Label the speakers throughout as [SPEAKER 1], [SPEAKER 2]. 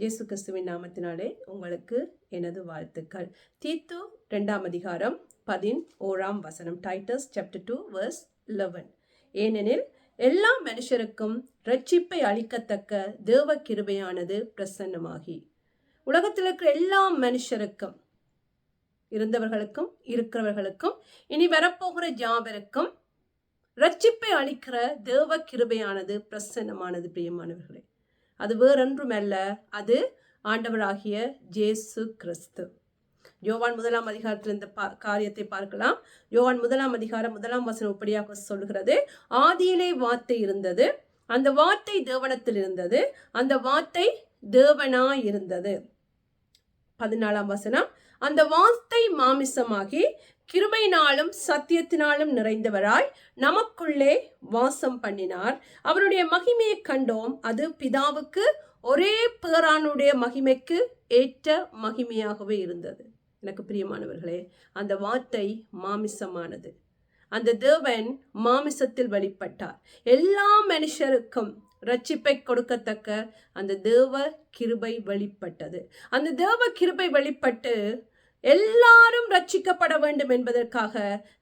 [SPEAKER 1] இயேசு கிறிஸ்துவின் நாமத்தினாலே உங்களுக்கு எனது வாழ்த்துக்கள். தீத்து ரெண்டாம் அதிகாரம் பதின் ஓராம் வசனம் Titus chapter two verse eleven ஏனெனில் எல்லா மனுஷருக்கும் ரட்சிப்பை அளிக்கத்தக்க தேவ கிருபையானது பிரசன்னமாகி. உலகத்தில் இருக்கிற எல்லா மனுஷருக்கும் இருந்தவர்களுக்கும் இருக்கிறவர்களுக்கும் இனி வரப்போகிற ஜாபருக்கும் ரட்சிப்பை அளிக்கிற தேவ கிருபையானது பிரசன்னமானது பிரியமானவர்களே. அது வேறொன்றுமல்ல அது ஆண்டவராகிய ஜேசு கிறிஸ்து. யோவான் முதலாம் அதிகாரத்தில் இந்த பா காரியத்தை பார்க்கலாம். யோவான் முதலாம் அதிகாரம் முதலாம் வசனம் இப்படியாக சொல்கிறது ஆதியிலே வார்த்தை இருந்தது அந்த வார்த்தை தேவனத்தில் இருந்தது அந்த வார்த்தை தேவனாய் இருந்தது பதினாலாம் வசனம் அந்த வார்த்தை மாமிசமாகி கிருபையினாலும் சத்தியத்தினாலும் நிறைந்தவராய் நமக்குள்ளே வாசம் பண்ணினார். அவருடைய மகிமையை கண்டோம். அது பிதாவுக்கு ஒரே பேரானுடைய மகிமைக்கு ஏற்ற மகிமையாகவே இருந்தது. எனக்கு பிரியமானவர்களே அந்த வார்த்தை மாமிசமானது. அந்த தேவன் மாமிசத்தில் வெளிப்பட்டார். எல்லா மனுஷருக்கும் ரட்சிப்பை கொடுக்கத்தக்க அந்த தேவ கிருபை வெளிப்பட்டது. அந்த தேவ கிருபை வெளிப்பட்டு எல்லாரும் ரட்சிக்கப்பட வேண்டும் என்பதற்காக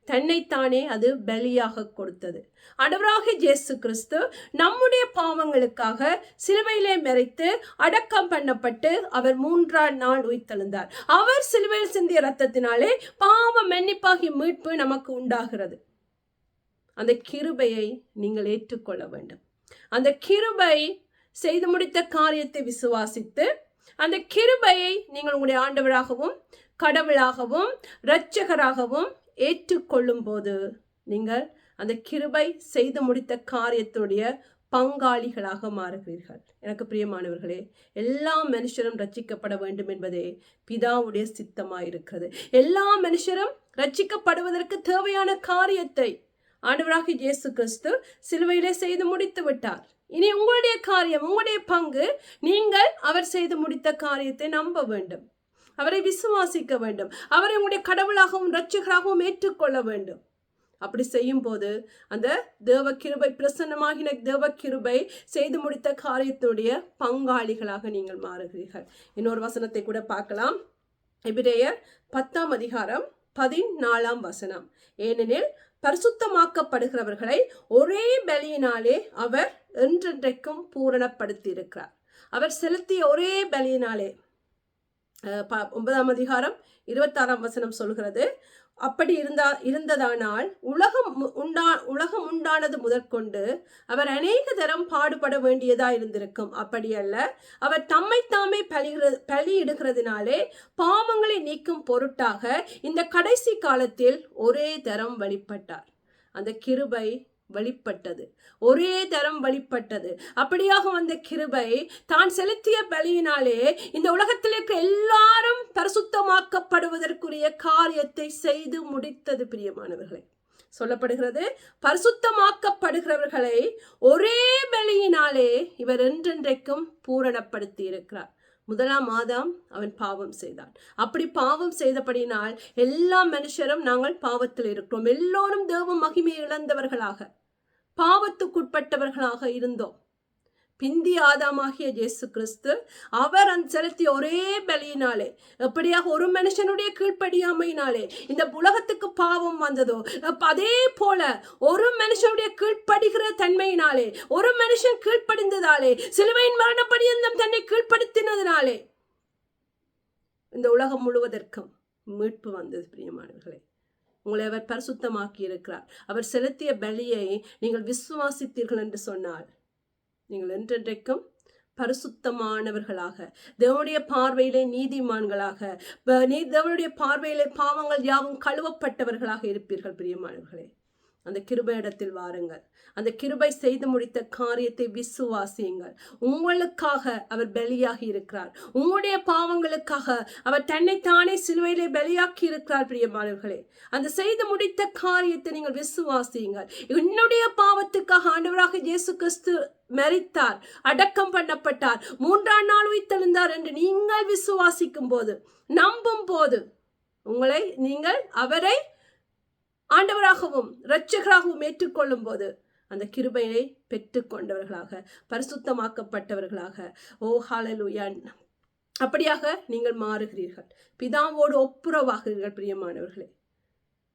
[SPEAKER 1] தன்னைத்தானே அது பலியாக கொடுத்தது. அடவராக ஜேசு கிறிஸ்து நம்முடைய பாவங்களுக்காக சிலுவையிலே மறைத்து அடக்கம் பண்ணப்பட்டு அவர் மூன்றாம் நாள் உயிர்த்தெழுந்தார். அவர் சிலுவையில் சிந்திய ரத்தத்தினாலே பாவ மன்னிப்பாகி மீட்பு நமக்கு உண்டாகிறது. அந்த கிருபையை நீங்கள் ஏற்றுக்கொள்ள வேண்டும். அந்த கிருபை செய்து முடித்த காரியத்தை விசுவாசித்து அந்த கிருபையை நீங்கள் உங்களுடைய ஆண்டவராகவும் கடவுளாகவும் இரட்சகராகவும் ஏற்றுக்கொள்ளும் போது நீங்கள் அந்த கிருபை செய்து முடித்த காரியத்துடைய பங்காளிகளாக மாறுகிறீர்கள். எனக்கு பிரியமானவர்களே எல்லா மனுஷரும் ரட்சிக்கப்பட வேண்டும் என்பதே பிதாவுடைய சித்தமாயிருக்கிறது. எல்லா மனுஷரும் ரட்சிக்கப்படுவதற்கு தேவையான காரியத்தை ஆண்டவராக இயேசு கிறிஸ்து சிலுவையிலே செய்து முடித்து விட்டார். இனி உங்களுடைய காரியம் உங்களுடைய பங்கு நீங்கள் அவர் செய்து முடித்த காரியத்தை நம்ப வேண்டும். அவரை விசுவாசிக்க வேண்டும். அவரை உங்களுடைய கடவுளாகவும் ரட்சகராகவும் ஏற்றுக்கொள்ள வேண்டும். அப்படி செய்யும் போது அந்த தேவ கிருபை பிரசன்னமாகின தேவ கிருபை செய்து முடித்த காரியத்துடைய பங்காளிகளாக நீங்கள் மாறுகிறீர்கள். இன்னொரு வசனத்தை கூட பார்க்கலாம். எபிரேயர் பத்தாம் அதிகாரம் பதினாலாம் வசனம். ஏனெனில் பரிசுத்தமாக்கப்படுகிறவர்களை ஒரே பலியினாலே அவர் என்றென்றைக்கும் பூரணப்படுத்தி இருக்கிறார் அவர் செலுத்திய ஒரே பலியினாலே ஒன்பதாம் அதிகாரம் இருபத்தாறாம் வசனம் சொல்கிறது அப்படி இருந்தா இருந்ததானால் உலகம் உண்டா உலகம் உண்டானது முதற்கொண்டு அவர் அநேக தரம் பாடுபட வேண்டியதா இருந்திருக்கும். அப்படி அல்ல அவர் தம்மை தாமே பலிகிறது பலியிடுகிறதுனாலே பாவங்களை நீக்கும் பொருட்டாக இந்த கடைசி காலத்தில் ஒரே தரம் வழிபட்டார். அந்த கிருபை வழிப்பட்டது ஒரே தரம் வழிபட்டது. அப்படியாக வந்த கிருபை தான் செலுத்திய பலியினாலே இந்த உலகத்தில் இருக்க எல்லாரும் பரிசுத்தமாக்கப்படுவதற்குரிய காரியத்தை செய்து முடித்தது பிரியமானவர்களை. சொல்லப்படுகிறது பரிசுத்தமாக்கப்படுகிறவர்களை ஒரே பலியினாலே இவர் என்றென்றைக்கும் பூரணப்படுத்தி இருக்கிறார் முதலாம் மாதம் அவன் பாவம் செய்தான். அப்படி பாவம் செய்தபடினால் எல்லா மனுஷரும் நாங்கள் பாவத்தில் இருக்கிறோம். எல்லோரும் தேவ மகிமை இழந்தவர்களாக பாவத்துக்குட்பட்டவர்களாக இருந்தோம். பிந்தி ஆதாமாகிய ஜேசு கிறிஸ்து அவர் அந்த செலுத்திய ஒரே பலியினாலே எப்படியாக ஒரு மனுஷனுடைய கீழ்ப்படியாமையினாலே இந்த உலகத்துக்கு பாவம் வந்ததோ அதே போல ஒரு மனுஷனுடைய கீழ்ப்படுகிற தன்மையினாலே ஒரு மனுஷன் கீழ்ப்படிந்ததாலே சிலுவையின் மரணப்படியந்தம் தன்னை கீழ்ப்படுத்தினதினாலே இந்த உலகம் முழுவதற்கும் மீட்பு வந்தது பிரியமானவர்களே. உங்களை அவர் பரிசுத்தமாக்கி இருக்கிறார் அவர் செலுத்திய பலியை நீங்கள் விசுவாசித்தீர்கள் என்று சொன்னால் நீங்கள் என்றென்றைக்கும் பரிசுத்தமானவர்களாக தேவனுடைய பார்வையிலே நீதிமான்களாக தேவனுடைய பார்வையிலே பாவங்கள் யாவும் கழுவப்பட்டவர்களாக இருப்பீர்கள் பிரியமானவர்களே. அந்த கிருபை இடத்தில் வாருங்கள். அந்த கிருபை செய்து முடித்த காரியத்தை விசுவாசியுங்கள். உங்களுக்காக அவர் பலியாகி இருக்கிறார். உங்களுடைய பாவங்களுக்காக அவர் தன்னைத்தானே சிலுவையிலே பலியாக்கி இருக்கிறார் பிரியமானவர்களே. அந்த செய்து முடித்த காரியத்தை நீங்கள் விசுவாசியுங்கள். என்னுடைய பாவத்துக்காக ஆண்டவராக இயேசு கிறிஸ்து மறித்தார் அடக்கம் பண்ணப்பட்டார் மூன்றாம் நாள் உயிர்த்தெழுந்தார் என்று நீங்கள் விசுவாசிக்கும் போது நம்பும் போது உங்களை நீங்கள் அவரை ஆண்டவராகவும் இரட்சகராகவும் ஏற்றுக்கொள்ளும் போது அந்த கிருபையை பெற்றுக்கொண்டவர்களாக பரிசுத்தமாக்கப்பட்டவர்களாக. ஓ ஹாலலுயா அப்படியாக நீங்கள் மாறுகிறீர்கள். பிதாவோடு ஒப்புரவாகிறீர்கள் பிரியமானவர்களே.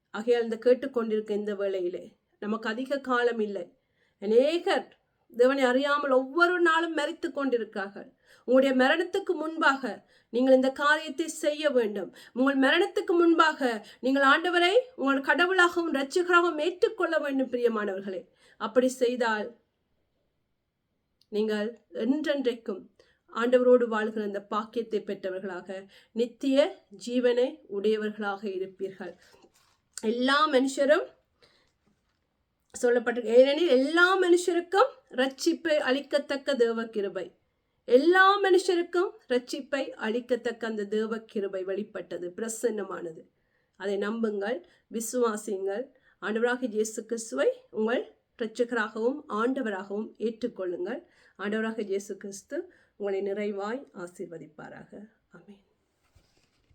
[SPEAKER 1] ஆகையால் இந்த கேட்டுக்கொண்டிருக்க இந்த வேளையிலே நமக்கு அதிக காலம் இல்லை. அநேகர் தேவனை அறியாமல் ஒவ்வொரு நாளும் மறித்து கொண்டிருக்கிறார்கள் உங்களுடைய மரணத்துக்கு முன்பாக நீங்கள் இந்த காரியத்தை செய்ய வேண்டும். உங்கள் மரணத்துக்கு முன்பாக நீங்கள் ஆண்டவரை உங்கள் கடவுளாகவும் ரட்சகராகவும் ஏற்றுக்கொள்ள வேண்டும் பிரியமானவர்களே. அப்படி செய்தால் நீங்கள் என்றென்றைக்கும் ஆண்டவரோடு வாழ்கிற அந்த பாக்கியத்தை பெற்றவர்களாக நித்திய ஜீவனை உடையவர்களாக இருப்பீர்கள். எல்லா மனுஷரும் சொல்லப்பட்டிருக்கு. ஏனெனில் எல்லா மனுஷருக்கும் ரட்சிப்பை அளிக்கத்தக்க தேவ கிருபை எல்லா மனுஷருக்கும் ரட்சிப்பை அளிக்கத்தக்க அந்த தேவ கிருபை வெளிப்பட்டது பிரசன்னமானது. அதை நம்புங்கள் விசுவாசியுங்கள். ஆண்டவராக இயேசு கிறிஸ்துவை உங்கள் ரட்சகராகவும் ஆண்டவராகவும் ஏற்றுக்கொள்ளுங்கள். ஆண்டவராக இயேசு கிறிஸ்து உங்களை நிறைவாய் ஆசீர்வதிப்பாராக. அமேன்